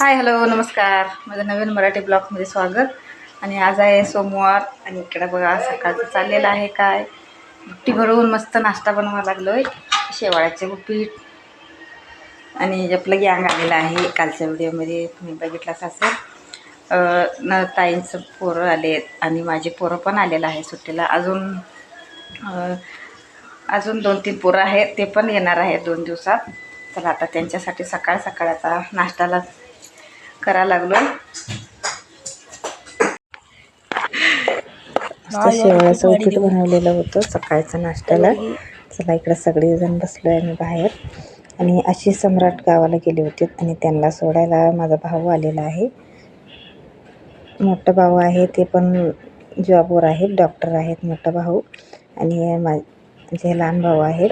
Hi hello नमस्कार. माझं नवीन मराठी ब्लॉगमध्ये स्वागत. आणि आज आहे सोमवार आणि इकडे बघा सकाळचं चाललेलं आहे काय? बुट्टी भरून मस्त नाश्ता बनवावा लागलो आहे शेवाळ्याचे उपीट. आणि आपलं गँग आलेलं आहे कालच्या व्हिडिओमध्ये. तुम्ही बघितलाच असेल न ताईंचं पोरं आले आणि माझे पोरं पण आलेलं आहे सुट्टीला. अजून अजून दोन तीन पोरं आहेत. ते पण येणार आहेत दोन दिवसात. तर आता त्यांच्यासाठी सकाळ सकाळचा आता नाश्त्याला करा लागलो. शेवळ्याचं उपीट बनवलेलं होतं सकाळचं नाश्त्याला. चला इकडं सगळेजण बसलो आहे आम्ही बाहेर. आणि अशी सम्राट गावाला गेले होते आणि त्यांना सोडायला माझा भाऊ आलेला आहे. मोठं भाऊ आहे ते पण जॉबवर आहेत डॉक्टर आहेत मोठा भाऊ. आणि मा जे लहान भाऊ आहेत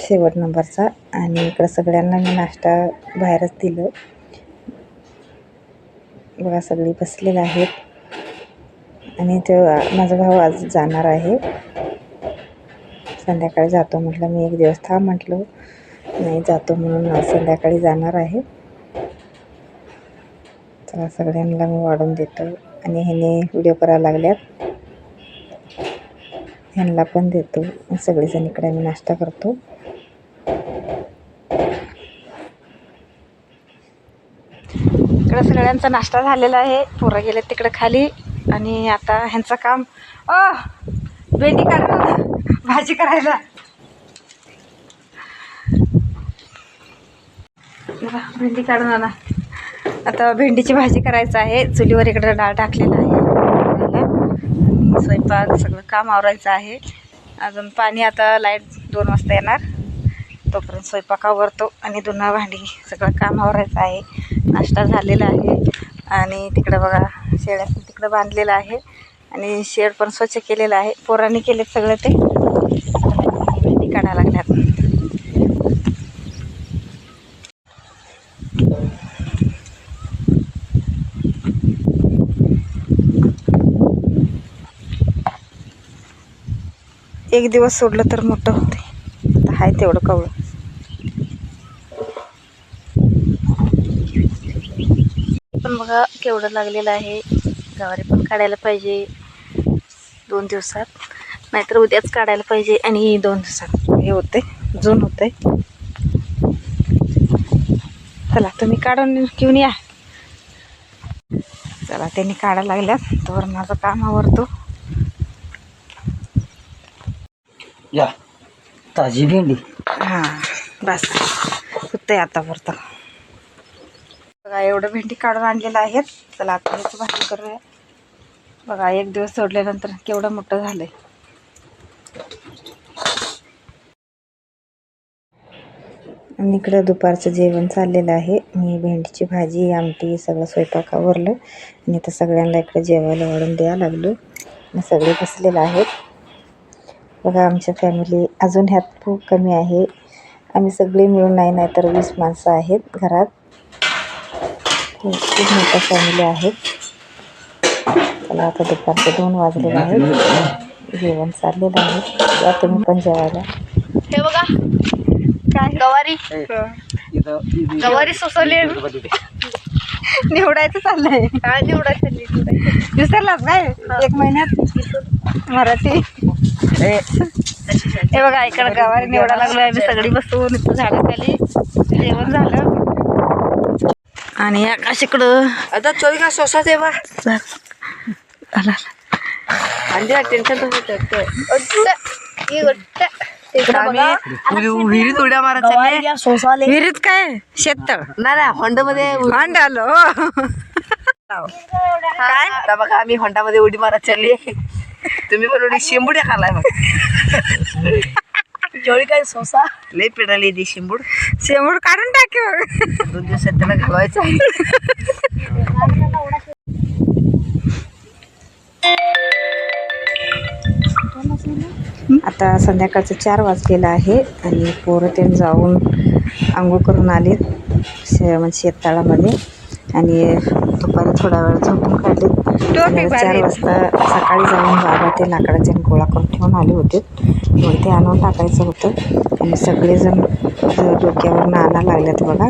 शेवट नंबरचा. आणि इकडं सगळ्यांना मी नाश्ता बाहेरच दिलं. बघा सगळी बसलेलं आहेत. आणि ते माझा भाऊ आज जाणार आहे. संध्याकाळी जातो म्हटलं मी एक दिवस थांब म्हटलं. नाही जातो म्हणून संध्याकाळी जाणार आहे. तर सगळ्यांना मी वाढून देतो. आणि ह्याने व्हिडिओ करायला लागल्यात. ह्यांना पण देतो. सगळेजण इकडे आम्ही नाश्ता करतो. इकडं सगळ्यांचा नाश्ता झालेला आहे. पोरं गेले तिकडं खाली. आणि आता ह्यांचं काम अ भेंडी काढून ना भाजी करायला. भेंडी काढून आणा. आता भेंडीची भाजी करायचं आहे. चुलीवर इकडं डाळ टाकलेला आहे. स्वयंपाक सगळं काम आवरायचं आहे. अजून पाणी आता लाइट दोन वाजता येणार. तोपर्यंत स्वयंपाक आवरतो आणि धुणं भांडी सगळं काम आवरायचं आहे. नाश्ता झालेला आहे. आणि तिकडं बघा शेळ्या तिकडं बांधलेलं आहे. आणि शेड पण स्वच्छ केलेलं आहे. पोरांनी केले सगळं ते. भेंडी काढायला लागल्यात. एक दिवस सोडलं तर मोठं होते. आता आहे तेवढं कवळं पण बघा केवढं लागलेलं आहे. गवारी पण काढायला पाहिजे. दोन दिवसात. नाहीतर उद्याच काढायला पाहिजे आणि दोन दिवसात. हे होते जून होते चला तुम्ही काढून घेऊन या. चला त्यांनी काढायला लागल्यात. तर माझं काम आवरतो. या. ताजी भेंडी. हां बस. होते आता वरतं. बघा एवढं भेंडी काढून आणलेलं आहेत. चला आता ह्याची भाजी करूया. बघा एक दिवस सोडल्यानंतर केवढं मोठं झालंय. आणि इकडं दुपारचं जेवण चाललेलं आहे. मी भेंडीची भाजी आमटी सगळं स्वयंपाक आवरलं आणि आता सगळ्यांना इकडं जेवायला वाढून द्यायला लागलो. आणि सगळे बसलेले आहेत. बघा आमच्या फॅमिली अजून ह्यात खूप कमी आहे. आम्ही सगळे मिळून नाही नाही तर वीस माणसं आहेत घरात. खूप खूप मोठ्या फॅमिली आहेत. चला आता दुपारचे दोन वाजलेले आहेत. जेवण चाललेलं आहे. या तुम्ही पण जेवायला. हे बघा. काय गवारी गवारी सोसवली निवडायचं चाललंय. काय निवडायचं विसरलाच काय? एक महिन्यात? मराठी. हे. बघा इकडं गावाला निवडा लागलो आम्ही सगळी बसून. इथं झाडाखाली जेवण झालं. आणि आकाशीकडं. आता चोरी का सोसा देवा आला अंडी टेन्शन विहिरीत उड्या मारायच्या सोसाले. विहिरीत काय? शेततळ. नाही नाही होंडा मध्ये अंड आलो काय? आता बघा आम्ही होंडा मध्ये उडी मारत चालली तुम्ही पण उडी शिंबुड्या खालाय मग काय सोसा लय पिडाली ती शिंबूड शेंबूड काढून टाकी बघ दोन दिवसात त्याला घालवायचं आता संध्याकाळचं चार वाजलेलं आहे आणि पोरं ते जाऊन आंघोळ करून आले शे म्हणजे शेततळामध्ये आणि दुपारी थोडा वेळ झोपून काढले चार वाजता सकाळी जाऊन बाबा ते लाकडाचे गोळा करून ठेवून आले होते. ते आणून टाकायचं होतं. आणि सगळेजण डोक्यावर आणा लागल्यात बघा.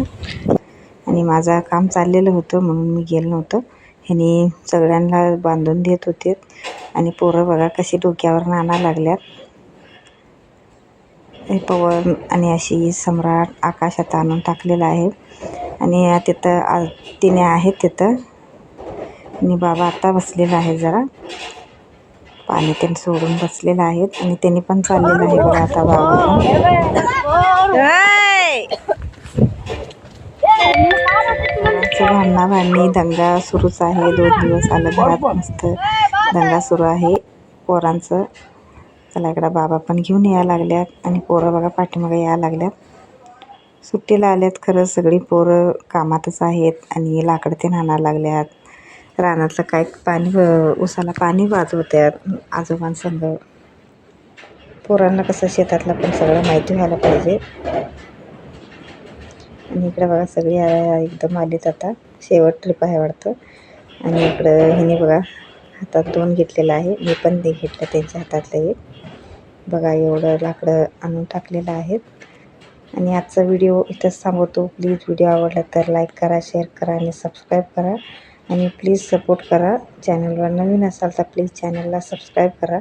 आणि माझं काम चाललेलं होतं म्हणून मी गेलं नव्हतं. ह्यानी सगळ्यांना बांधून देत होते. आणि पोरं बघा कशी डोक्यावर आणा लागल्यात. हे पवन आणि अशी सम्राट आकाशात आणून टाकलेलं आहे. आणि तिथं आ तिने आहेत तिथं. आणि बाबा आता बसलेला आहे जरा. पाणी त्यांनी सोडून बसलेलं आहेत आणि त्यांनी पण चाललेलं आहे बघा आता पण भांडणा भांडणी दंगा सुरूच आहे. दोन दिवस आलं घरात मस्त दंगा सुरू आहे. पोरांचं त्याला इकडं बाबा पण घेऊन यायला लागल्यात आणि पोरं बघा पाठीमागे यायला लागल्यात. सुट्टीला आल्यात खरं सगळी पोरं कामातच आहेत आणि लाकडं ते आणायला लागल्यात. रानातलं काय पाणी उसाला पाणी वाजवतात आजोबांसंग. पोरांना कसं शेतातलं पण सगळं माहिती व्हायला पाहिजे. आणि इकडे बघा सगळी एकदम आलीत आता. शेवट ट्रिप आहे वाटतं. आणि इकडं हिने बघा हातात दोन घेतलेलं आहे. मी पण ते घेतलं त्यांच्या हातातलं एक. बघा एवढं लाकडं आणून टाकलेलं आहेत. आणि आजचा व्हिडिओ इथंच थांबवतो. प्लीज व्हिडिओ आवडला तर लाईक करा शेअर करा आणि सबस्क्राईब करा. आणि प्लीज सपोर्ट करा. चॅनलवर नवीन असाल तर प्लीज चॅनलला सबस्क्राईब करा.